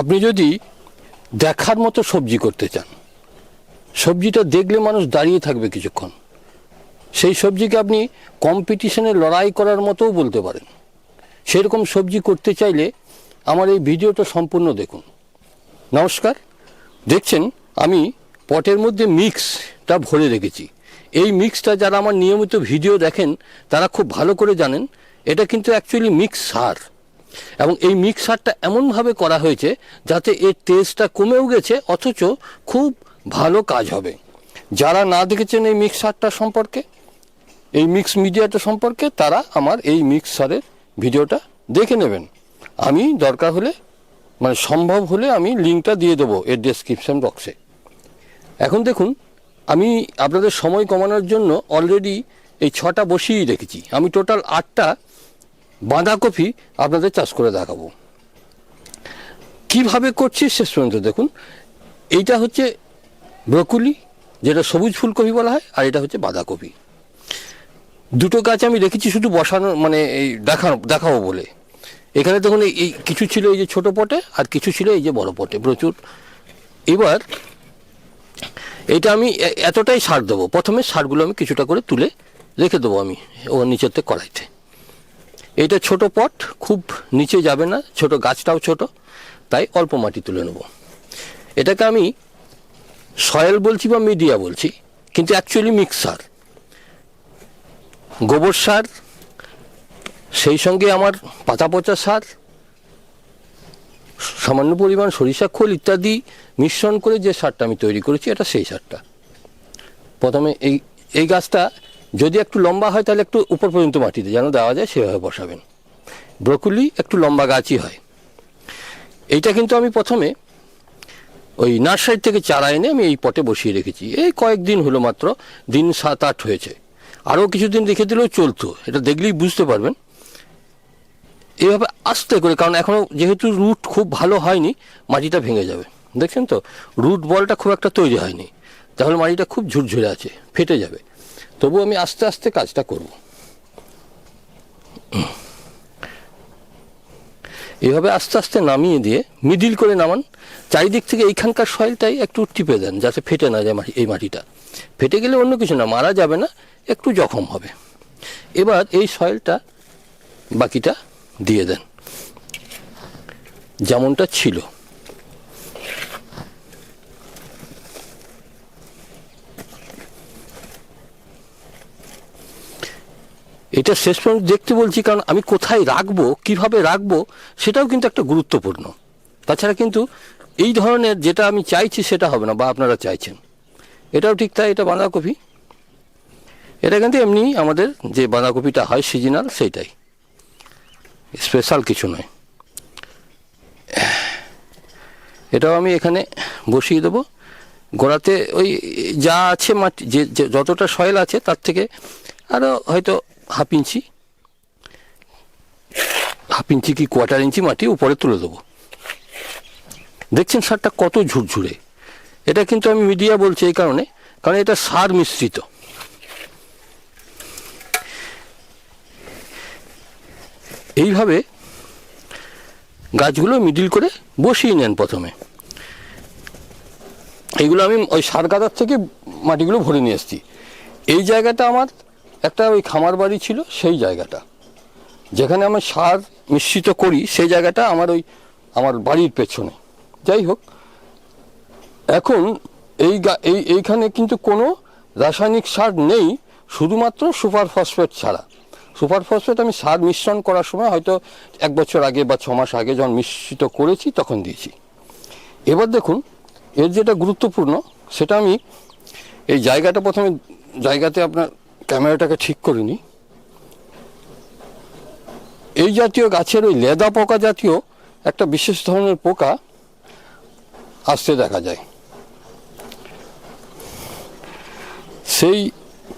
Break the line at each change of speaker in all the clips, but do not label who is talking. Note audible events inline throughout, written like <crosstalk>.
আপনি যদি দেখার মতো সবজি করতে চান, সবজিটা দেখলে মানুষ দাঁড়িয়ে থাকবে কিছুক্ষণ। সেই সবজিকে আপনি কম্পিটিশনে লড়াই করার মতোও বলতে পারেন। সেরকম সবজি করতে চাইলে আমার এই ভিডিওটা সম্পূর্ণ দেখুন। নমস্কার। দেখছেন, আমি পটের মধ্যে মিক্সটা ভরে রেখেছি। এই মিক্সটা যারা আমার নিয়মিত ভিডিও দেখেন, তারা খুব ভালো করে জানেন, এটা কিন্তু অ্যাকচুয়ালি মিক্স সার। এবং এই মিক্সারটা এমনভাবে করা হয়েছে যাতে এর টেস্টটা কমেও গেছে, অথচ খুব ভালো কাজ হবে। যারা না দেখেছেন এই মিক্সারটা সম্পর্কে, এই মিক্স মিডিয়াটা সম্পর্কে, তারা আমার এই মিক্সারের ভিডিওটা দেখে নেবেন। আমি দরকার হলে মানে সম্ভব হলে আমি লিঙ্কটা দিয়ে দেবো এর ডেসক্রিপশন বক্সে এখন দেখুন, আমি আপনাদের সময় কমানোর জন্য অলরেডি এই ছটা বসিয়েই রেখেছি। আমি টোটাল আটটা বাঁধাকপি আপনাদের চাষ করে দেখাবো। কীভাবে করছি শেষ পর্যন্ত দেখুন, এইটা হচ্ছে ব্রকুলি, যেটা সবুজ ফুলকপি বলা হয়, আর এটা হচ্ছে বাঁধাকপি। দুটো গাছ আমি রেখেছি শুধু বসানো মানে এই দেখানো, দেখাবো বলে। এখানে দেখুন এই- এই কিছু ছিল এই যে ছোট পটে, আর কিছু ছিল এই যে বড় পটে, প্রচুর। এবার এটা আমি এতটাই সার দেবো। প্রথমে সারগুলো আমি কিছুটা করে তুলে রেখে দেবো আমি, ও নিচেতে কড়াইতে। এটা ছোট পট, খুব নিচে যাবে না, ছোট গাছটাও ছোট, তাই অল্প মাটি তুলে নেব। এটাকে আমি সয়েল বলছি বা মিডিয়া বলছি, কিন্তু অ্যাকচুয়ালি মিক্স সার গোবর সার, সেই সঙ্গে আমার পাতা পচা সার, সামান্য পরিমাণ সরিষা খোল ইত্যাদি মিশ্রণ করে যে সারটা আমি তৈরি করেছি, এটা সেই সারটা। প্রথমে এই এই গাছটা যদি একটু লম্বা হয়, তাহলে একটু উপর পর্যন্ত মাটিতে যেন দেওয়া যায়, সেভাবে বসাবেন। ব্রকুলি একটু লম্বা গাছই হয়। এইটা কিন্তু আমি প্রথমে ওই নার্সারি থেকে চারা এনে আমি এই পটে বসিয়ে রেখেছি। এই কয়েকদিন হলো মাত্র, দিন সাত আট হয়েছে। আরও কিছুদিন রেখে দিলেও চলতো। এটা দেখলেই বুঝতে পারবেন। এইভাবে আস্তে করে, কারণ এখনও যেহেতু রুট খুব ভালো হয়নি, মাটিটা ভেঙে যাবে। দেখছেন তো? রুট বলটা খুব একটা তৈরি হয়নি। তাহলে মাটিটা খুব ঝুরঝুরে আছে, ফেটে যাবে। তবু আমি আস্তে আস্তে কাজটা করব। এভাবে আস্তে আস্তে নামিয়ে দিয়ে মিডিল করে নামান। চারিদিক থেকে এইখানকার সয়েলটাই একটু টিপে দেন, যাতে ফেটে না যায় এই মাটিটা। ফেটে গেলে অন্য কিছু না, মারা যাবে না, একটু জখম হবে। এবার এই সয়েলটা বাকিটা দিয়ে দেন। যেমনটা ছিল। এটা শেষ পর্যন্ত দেখতে বলছি, কারণ আমি কোথায় রাখব, কীভাবে রাখব, সেটাও কিন্তু একটা গুরুত্বপূর্ণ। তাছাড়া কিন্তু এই ধরনের যেটা আমি চাইছি সেটা হবে না, বা আপনারা চাইছেন। এটাও ঠিক তাই, এটা বাঁধাকপি। এটা কিন্তু এমনি আমাদের যে বাঁধাকপিটা হয়, সিজনাল, সেইটাই। স্পেশাল কিছু নয়। এটাও আমি এখানে বসিয়ে দেবো। গোড়াতে ওই যা আছে, মাটি যে যতটা সয়েল আছে, তার থেকে আরও হয়তো হাফ ইঞ্চি হাফ ইঞ্চি কি কোয়ার্টার ইঞ্চি মাটি উপরে তুলে দেবো। দেখছেন সারটা কত ঝুরঝুরে। এটা কিন্তু আমি মিডিয়া বলছি এই কারণে, কারণ এটা সার মিশ্রিত। এইভাবে গাছগুলো মিডিল করে বসিয়ে নেন প্রথমে। এইগুলো আমি ওই সার গাদার থেকে মাটিগুলো ভরে নিয়ে এসেছি। এই জায়গাটা আমার একটা ওই খামার বাড়ি ছিল সেই জায়গাটা। যেখানে আমি সার মিশ্রিত করি, সেই জায়গাটা আমার ওই, আমার বাড়ির পেছনে। যাই হোক, এখন এই এই, এইখানে কিন্তু কোনো রাসায়নিক সার নেই, শুধুমাত্র সুপার ফসফেট ছাড়া। সুপার ফসফেট আমি সার মিশ্রণ করার সময় হয়তো এক বছর আগে বা ছ মাস আগে যখন মিশ্রিত করেছি, তখন দিয়েছি। এবার দেখুন, এর যেটা গুরুত্বপূর্ণ, সেটা আমি এই জায়গাটা প্রথমে, জায়গাতে আপনার ক্যামেরাটাকে ঠিক করে নিই এই জাতীয় গাছের ওই লেদা পোকা জাতীয় একটা বিশেষ ধরনের পোকা আসতে দেখা যায়। সেই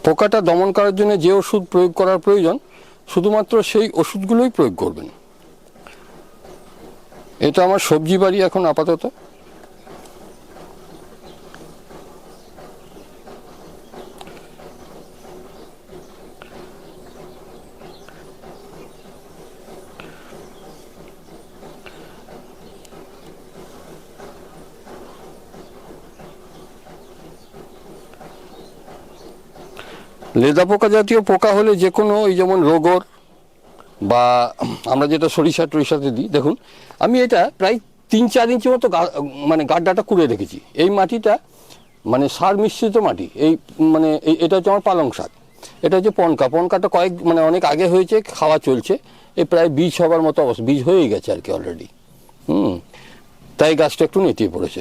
পোকাটা দমন করার জন্য যে ওষুধ প্রয়োগ করার প্রয়োজন, শুধুমাত্র সেই ওষুধগুলোই প্রয়োগ করবেন। এটা আমার সবজি বাড়ি এখন আপাতত। লেদা পোকা জাতীয় পোকা হলে যে কোনো ওই যেমন রোগর বা আমরা যেটা সরিষা টরিষাতে দিই, দেখুন, আমি এটা প্রায় তিন চার ইঞ্চি মতো মানে গাড্ডাটা কুড়ে রেখেছি। এই মাটিটা মানে সার মিশ্রিত মাটি, এই মানে এটা হচ্ছে আমার পালং শাক। এটা হচ্ছে পনকা। পনকাটা কয়েক মানে অনেক আগে হয়েছে, খাওয়া চলছে এই প্রায় বীজ হবার মতো অবস্থা, বীজ হয়ে গেছে আর কি অলরেডি হুম, তাই গাছটা একটু নেতিয়ে পড়েছে।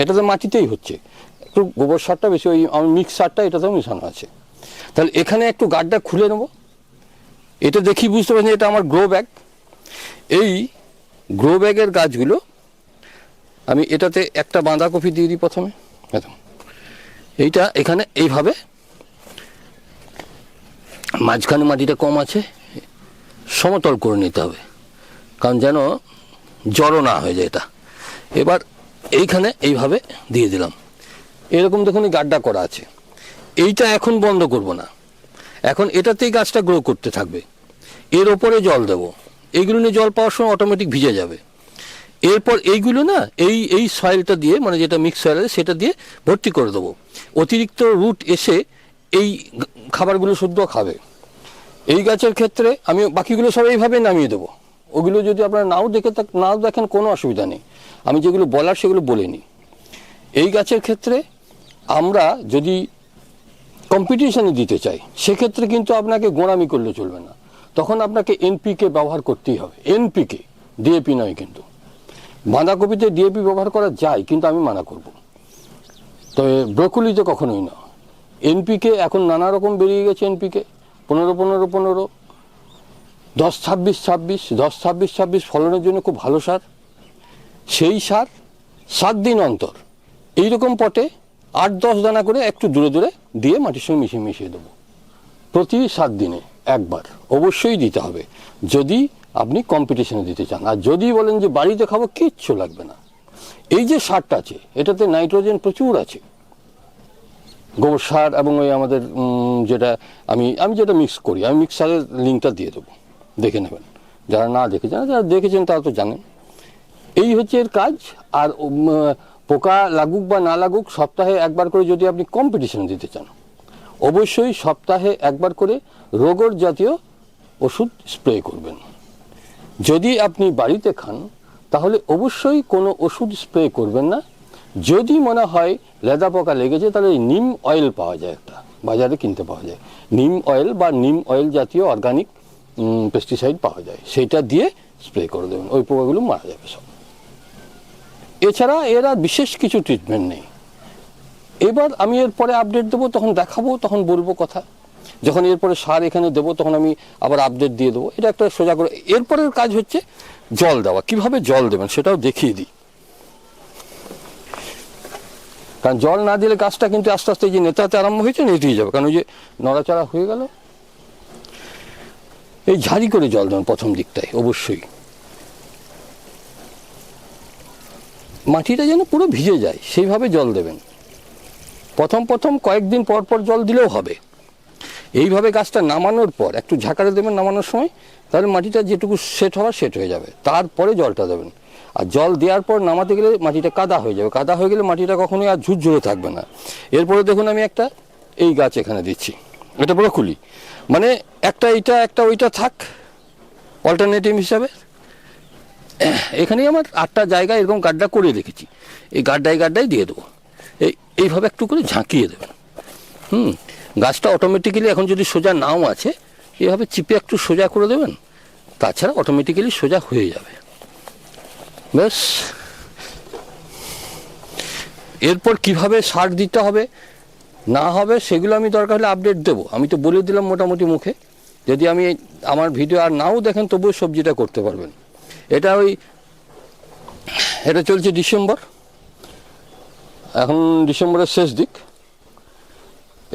এটা তো মাটিতেই হচ্ছে। একটু গোবর সারটা বেশি, ওই আমার মিক্স সারটা এটাতেও মেশানো আছে। তাহলে এখানে একটু গাড্ডা খুলে নেব। এটা দেখি বুঝতে পারছি এটা আমার গ্রো ব্যাগ এই গ্রো ব্যাগের গাছগুলো আমি এটাতে একটা বাঁধাকপি দিয়ে দিই প্রথমে। এইটা এখানে এইভাবে। মাঝখানে মাটিটা কম আছে, সমতল করে নিতে হবে, কারণ যেন জড়ো না হয়ে যায় এটা। এবার এইখানে এইভাবে দিয়ে দিলাম। এরকম দেখুন গাড্ডা করা আছে। এইটা এখন বন্ধ করব না। এখন এটাতেই গাছটা গ্রো করতে থাকবে। এর ওপরে জল দেবো। এইগুলো নিয়ে জল পাওয়ার সময় অটোমেটিক ভিজে যাবে। এরপর এইগুলো না, এই এই সয়েলটা দিয়ে মানে যেটা মিক্স সয়েল আছে, সেটা দিয়ে ভর্তি করে দেবো। অতিরিক্ত রুট এসে এই খাবারগুলো শুদ্ধ খাবে। এই গাছের ক্ষেত্রে আমি বাকিগুলো সব এইভাবে নামিয়ে দেবো। ওগুলো যদি আপনারা নাও দেখে থাক, নাও দেখেন কোনো অসুবিধা নেই। আমি যেগুলো বলার সেগুলো বলে নিই। এই গাছের ক্ষেত্রে আমরা যদি কম্পিটিশনে দিতে চাই, সেক্ষেত্রে কিন্তু আপনাকে গোড়ামি করলে চলবে না। তখন আপনাকে এনপিকে ব্যবহার করতেই হবে। এনপিকে ডিএপি নয় কিন্তু। বাঁধাকপিতে ডিএপি ব্যবহার করা যায়, কিন্তু আমি মানা করব। তবে ব্রকুলিতে কখনোই না। এনপিকে এখন নানা রকম বেরিয়ে গেছে এনপিকে। পনেরো পনেরো পনেরো। দশ, ছাব্বিশ ছাব্বিশ। দশ, ছাব্বিশ ছাব্বিশ ফলনের জন্য খুব ভালো সার। সেই সার সাত দিন অন্তর। এইরকম পটে আট, দশ দানা করে একটু দূরে দূরে দিয়ে মাটির সঙ্গে মিশিয়ে মিশিয়ে দেবো। প্রতি সাত দিনে একবার। অবশ্যই দিতে হবে। যদি আপনি কম্পিটিশনে দিতে চান। আর যদি বলেন যে বাড়িতে খাব, কিচ্ছু লাগবে না। এই যে সারটা আছে, এটাতে নাইট্রোজেন প্রচুর আছে। গোবর সার এবং ওই আমাদের যেটা আমি আমি যেটা মিক্স করি, আমি মিক্সারের লিঙ্কটা দিয়ে দেবো। দেখে নেবেন। যারা না দেখেছেন, যারা দেখেছেন তারা তো জানেন। এই হচ্ছে এর কাজ। আর পোকা লাগুক বা না লাগুক, সপ্তাহে একবার করে যদি আপনি কম্পিটিশন দিতে চান, অবশ্যই সপ্তাহে একবার করে রোগর জাতীয় ওষুধ স্প্রে করবেন। যদি আপনি বাড়িতে খান, তাহলে অবশ্যই কোনো ওষুধ স্প্রে করবেন না। যদি মনে হয় লেদা পোকা লেগেছে, তাহলে নিম অয়েল পাওয়া যায় একটা, বাজারে কিনতে পাওয়া যায়। নিম অয়েল বা নিম অয়েল জাতীয় অর্গানিক পেস্টিসাইড পাওয়া যায়। সেটা দিয়ে স্প্রে করে দেবেন, ওই পোকাগুলো মারা যাবে সব। এছাড়া এর আর বিশেষ কিছু ট্রিটমেন্ট নেই। এবার আমি এরপরে আপডেট দেবো, তখন দেখাবো, তখন বলব কথা। যখন এরপরে সার এখানে দেবো, তখন আমি আবার আপডেট দিয়ে দেবো। এটা একটা সোজা করে এরপরের কাজ হচ্ছে জল দেওয়া। কীভাবে জল দেবেন সেটাও দেখিয়ে দিই। কারণ জল না দিলে গাছটা কিন্তু আস্তে আস্তে যে নেতাতে আরম্ভ হয়েছে, নেতিয়ে যাবে। কারণ ওই যে নড়াচড়া হয়ে গেল। এই ঝাড়ি করে জল দেবেন প্রথম দিকটায়, অবশ্যই। মাটিটা যেন পুরো ভিজে যায়, সেইভাবে জল দেবেন। প্রথম প্রথম কয়েকদিন পর পর জল দিলেও হবে। এইভাবে গাছটা নামানোর পর, একটু ঝাঁকারে দেবেন নামানোর সময়, তাহলে মাটিটা যেটুকু সেট হওয়া সেট হয়ে যাবে। তারপরে জলটা দেবেন। আর জল দেওয়ার পর নামাতে গেলে মাটিটা কাদা হয়ে যাবে। কাদা হয়ে গেলে মাটিটা কখনোই আর ঝুরঝুরে থাকবে না। এরপরে দেখুন আমি একটা এই গাছ এখানে দিচ্ছি। এটা পুরো খুলি মানে একটা এইটা, একটা ওইটা থাক, অল্টারনেটিভ হিসাবে। <coughs> এখানেই আমার আটটা জায়গায় এরকম গাড্ডা করে রেখেছি। এই গাড্ডায় গাড্ডায় দিয়ে দেবো। এই, এইভাবে একটু করে ঝাঁকিয়ে দেবেন হুম, গাছটা অটোমেটিক্যালি এখন যদি সোজা নাও আছে, এভাবে চিপে একটু সোজা করে দেবেন, তাছাড়া অটোমেটিক্যালি সোজা হয়ে যাবে। ব্যাস। এরপর কীভাবে সার দিতে হবে, না হবে, সেগুলো আমি দরকার হলে আপডেট দেবো। আমি তো বলে দিলাম মোটামুটি মুখে। যদি আমি আমার ভিডিও আর নাও দেখেন, তবুও সবজিটা করতে পারবেন। এটা ওই, এটা চলছে ডিসেম্বর। এখন ডিসেম্বরের শেষ দিক।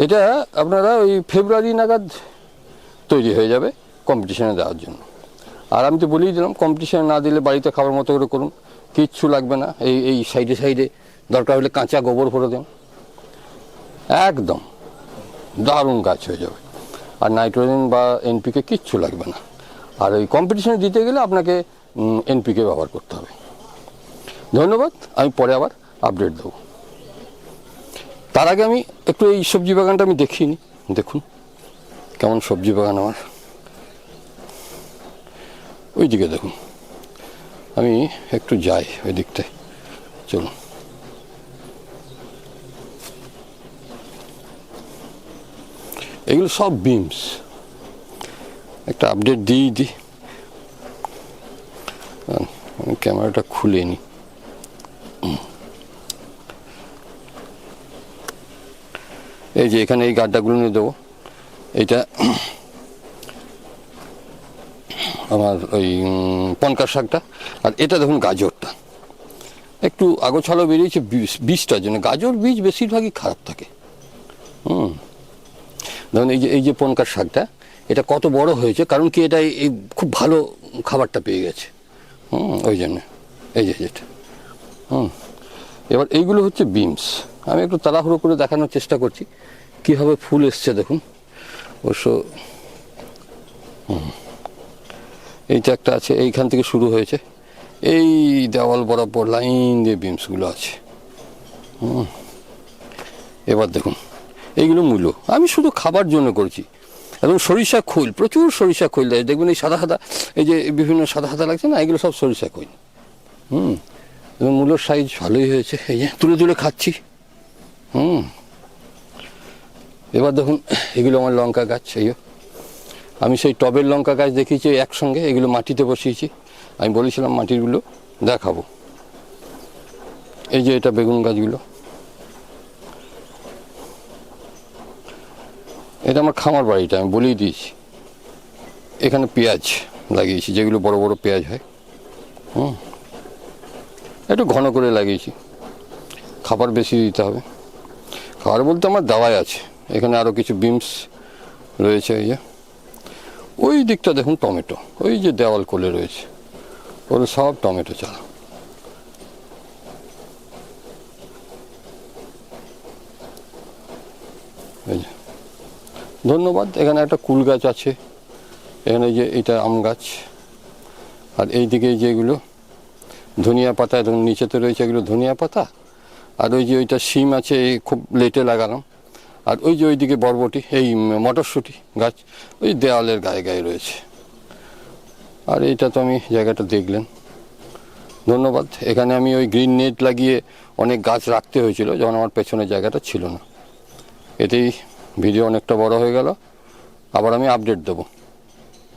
এটা আপনারা ওই ফেব্রুয়ারি নাগাদ তৈরি হয়ে যাবে কম্পিটিশনে দেওয়ার জন্য। আর আমি তো বলেই দিলাম কম্পিটিশনে না দিলে বাড়িতে খাবার মতো করে করুন। কিচ্ছু লাগবে না, এই এই সাইডে সাইডে দরকার হলে কাঁচা গোবর ভরে দেন। একদম দারুণ গাছ হয়ে যাবে। আর নাইট্রোজেন বা এনপিকে কিচ্ছু লাগবে না। আর ওই কম্পিটিশনে দিতে গেলে আপনাকে এনপিকে ব্যবহার করতে হবে। ধন্যবাদ, আমি পরে আবার আপডেট দেবো। তার আগে আমি একটু এই সবজি বাগানটা আমি দেখিনি দেখুন, কেমন সবজি বাগান আমার। ওই দিকে দেখুন, আমি একটু যাই ওই দিকটায়, চলুন। এগুলো সব বিমস একটা আপডেট দিই দিই। আমি ক্যামেরাটা খুলে নিই এই যে এখানে এই গাড্ডাগুলো নিয়ে দেবো। এইটা আমার ওই পনকার শাকটা। আর এটা দেখুন গাজরটা। একটু আগোছালো বেরিয়েছে বীজ- বীজটার জন্য। গাজর বীজ বেশিরভাগই খারাপ থাকে। হুম। ধরুন এই যে এই যে পনকার শাকটা, এটা কত বড় হয়েছে? কারণ কি এটা এই খুব ভালো খাবারটা পেয়ে গেছে। হুম, ওই জন্য। এই যে যেটা হুম। এবার এইগুলো হচ্ছে বিমস আমি একটু তাড়াহুড়ো করে দেখানোর চেষ্টা করছি। কীভাবে ফুল এসছে দেখুন। অবশ্য, হুম। এইটা একটা আছে, এইখান থেকে শুরু হয়েছে। এই দেওয়াল বরাবর লাইন দিয়ে বিমসগুলো আছে। হুম। এবার দেখুন। এইগুলো মূল্য। আমি শুধু খাবার জন্য করছি। এবং সরিষা খৈল, প্রচুর সরিষা খৈল দেয়। দেখবেন এই সাদা সাদা, এই যে বিভিন্ন সাদা সাদা লাগছে না, এগুলো সব সরিষা খৈল। হুম, এবং মূলোর সাইজ ভালোই হয়েছে। এই যে তুলে তুলে খাচ্ছি। হুম, এবার দেখুন, এগুলো আমার লঙ্কা গাছ, এই। আমি সেই টবের লঙ্কা গাছ দেখিয়েছি একসঙ্গে, এগুলো মাটিতে বসিয়েছি। আমি বলেছিলাম মাটিরগুলো দেখাবো। এই যে এটা বেগুন গাছগুলো। এটা আমার খামার বাড়িটা, আমি বলেই দিয়েছি এখানে পেঁয়াজ লাগিয়েছি, যেগুলো বড় বড় পেঁয়াজ হয়। হুম। একটু ঘন করে লাগিয়েছি। খাবার বেশি দিতে হবে। খাবার বলতে আমার দাওয়াই আছে। এখানে আরও কিছু বিমস রয়েছে, এই যে। ওই দিকটা দেখুন টমেটো, ওই যে দেওয়াল কোলে রয়েছে। ওগুলো সব টমেটো চারা এই যে। ধন্যবাদ। এখানে একটা কুল গাছ আছে। এখানে যে এটা আম গাছ। আর এই দিকে যেগুলো ধনিয়া পাতা এবং নিচেতে রয়েছে এগুলো ধনিয়া পাতা। আর ওই যে ওইটা শিম আছে, এই খুব লেটে লাগালাম। আর ওই যে ওইদিকে বরবটি, এই মটরশুঁটি গাছ, ওই দেওয়ালের গায়ে গায়ে রয়েছে। আর এইটা তো আমি জায়গাটা দেখলেন। ধন্যবাদ। এখানে আমি ওই গ্রিন নেট লাগিয়ে অনেক গাছ রাখতে হয়েছিল, যখন আমার পেছনের জায়গাটা ছিল না। এতেই ভিডিও অনেকটা বড় হয়ে গেল। আবার আমি আপডেট দেবো।